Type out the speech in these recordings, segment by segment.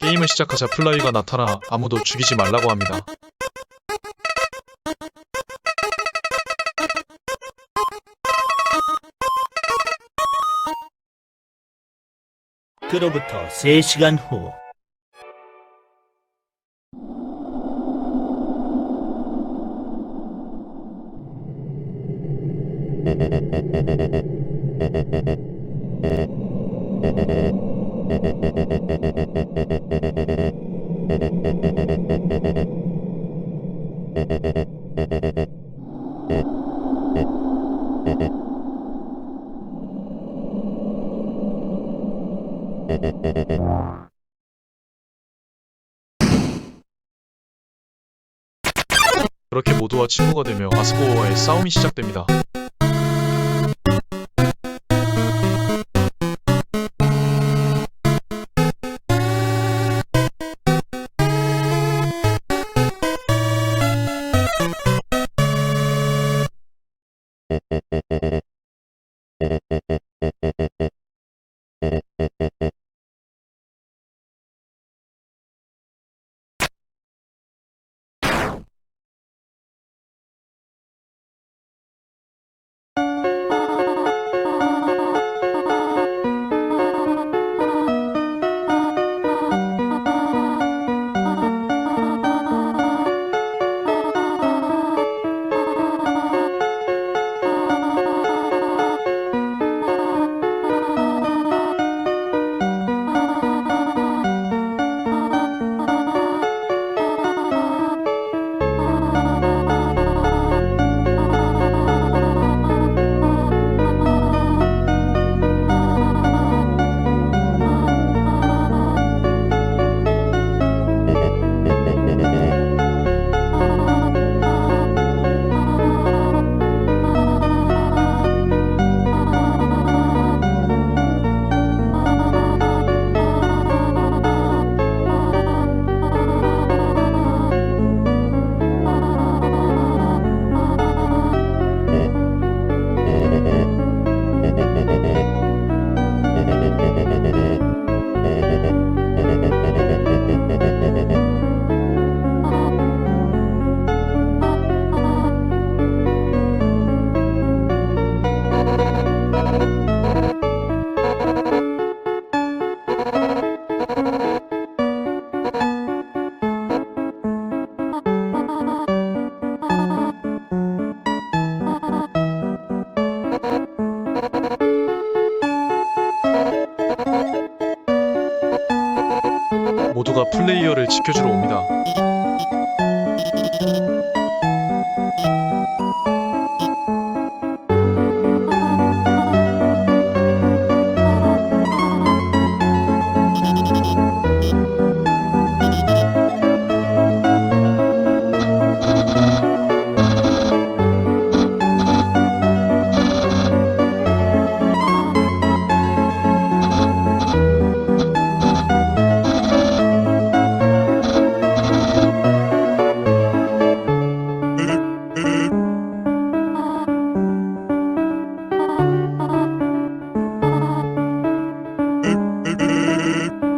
게임을 시작하자 플라이가 나타나 아무도 죽이지 말라고 합니다. 그로부터 3시간 후 그렇게 모두와 친구가 되며 아스고어와의 싸움이 시작됩니다. 플레이어를 지켜주러 옵니다. Bye.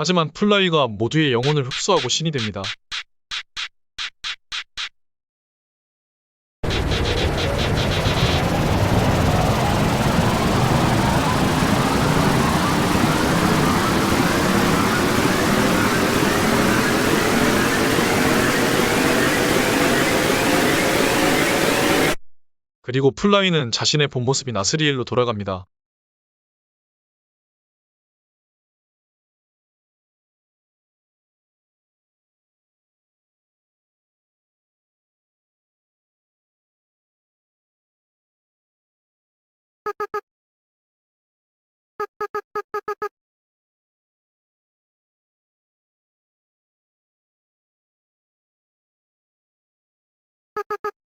하지만 플라이가 모두의 영혼을 흡수하고 신이 됩니다. 그리고 플라이는 자신의 본 모습인 아스리엘로 돌아갑니다. ハハハハ!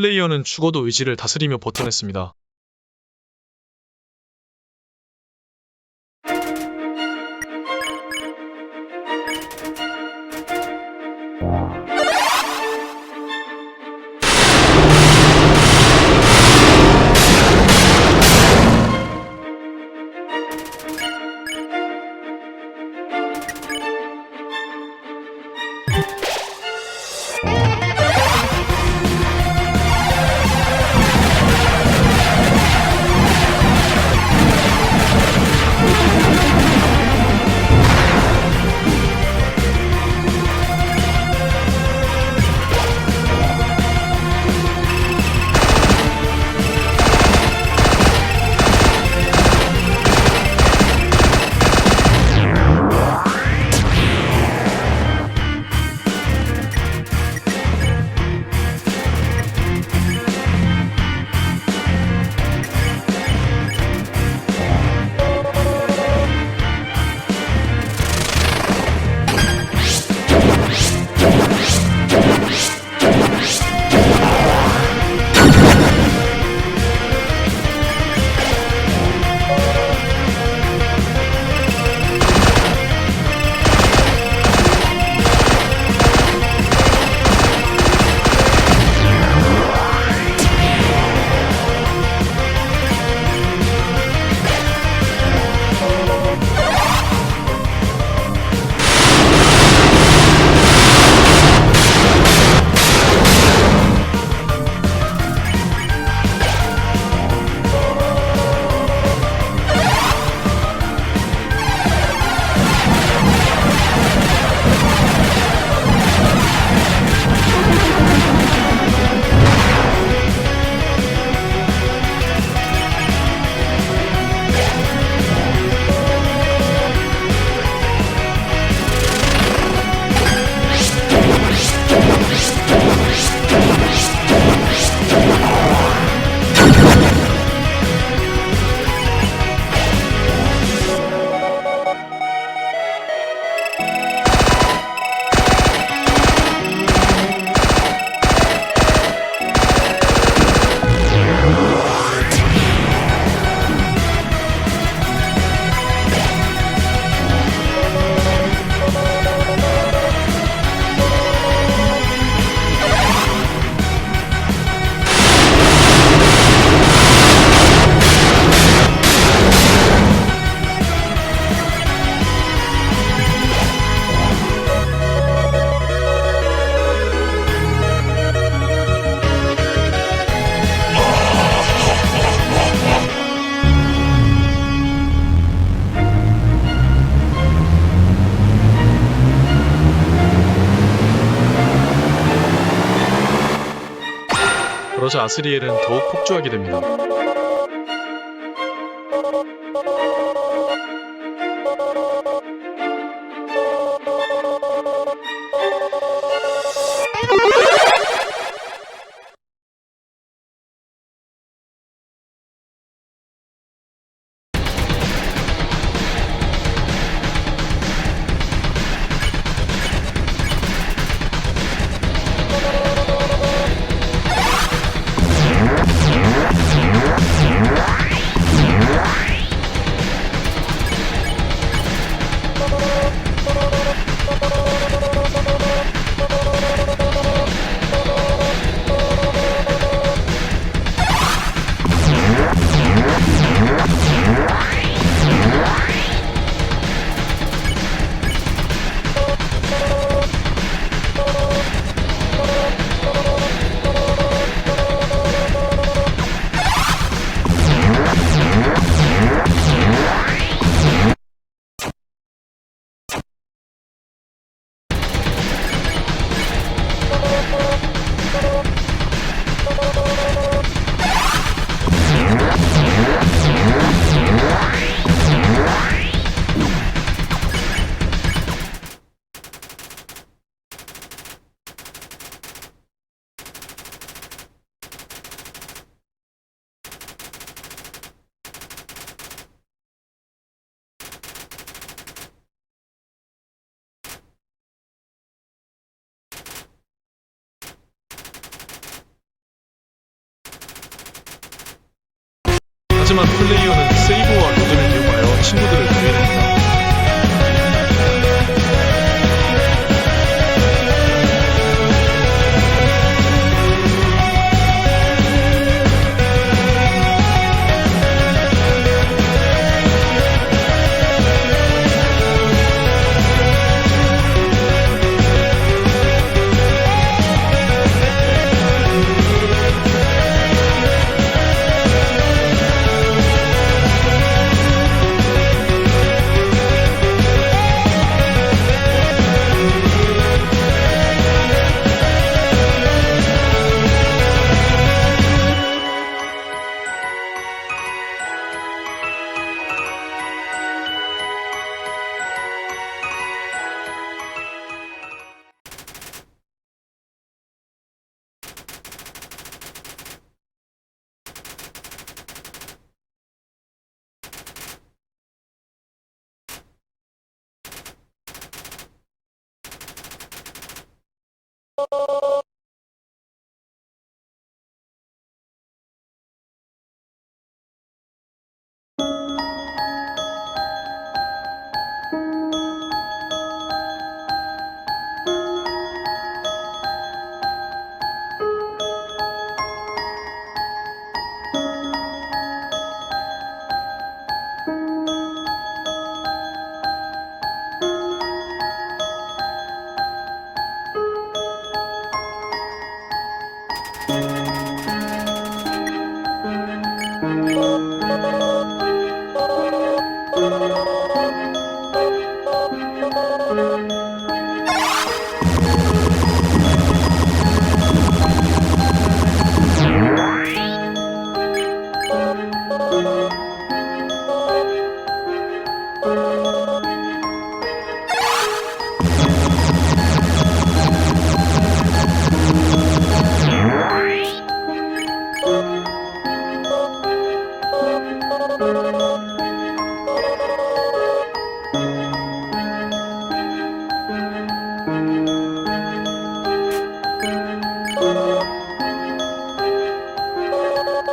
플레이어는 죽어도 의지를 다스리며 버텨냈습니다. 아스리엘은 더욱 폭주하게 됩니다. 하지만 플레이어는 세이브와 로드를 이용하여 친구들을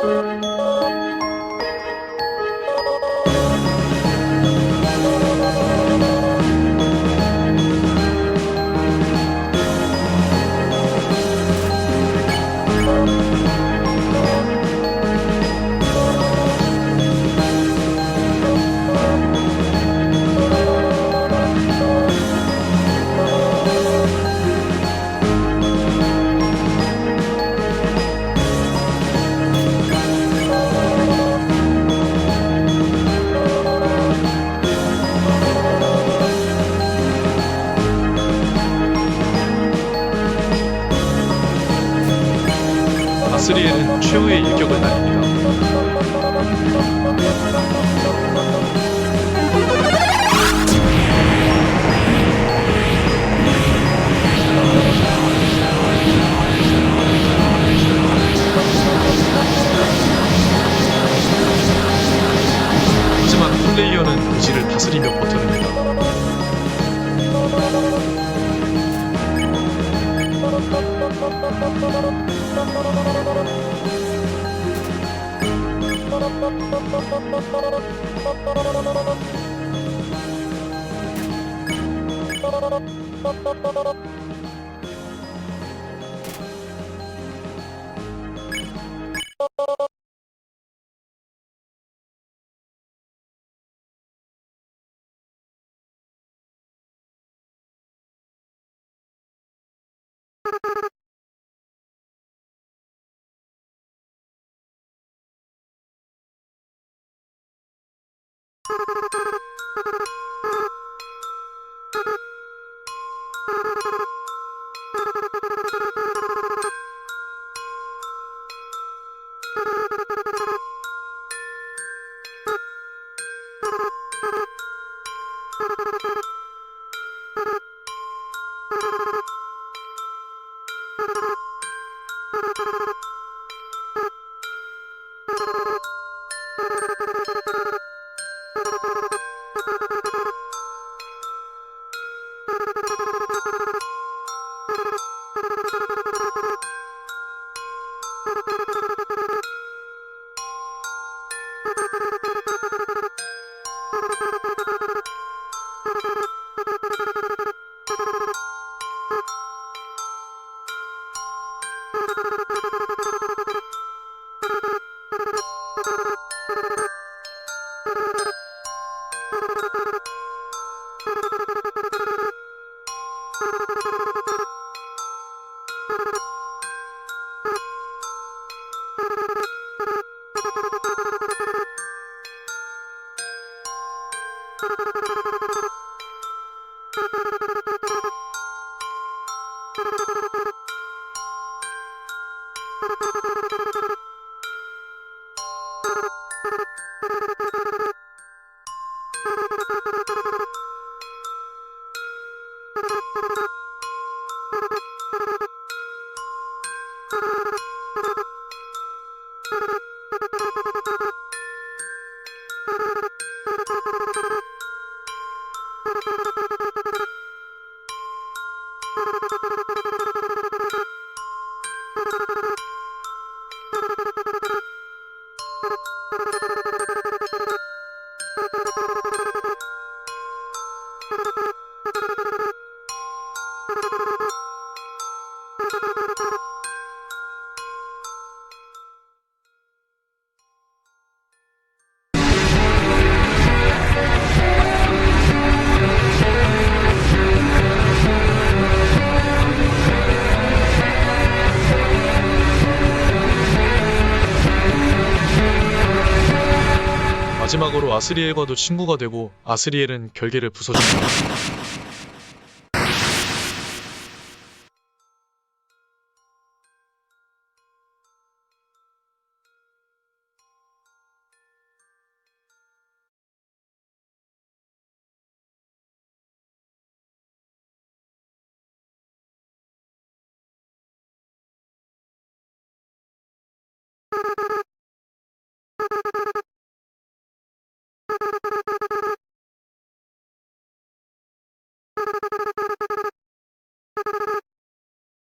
아 최후 you Thank you. Thank you. 마지막으로 아스리엘과도 친구가 되고 아스리엘은 결계를 부숴줍니다.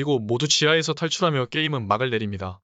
그리고 모두 지하에서 탈출하며 게임은 막을 내립니다.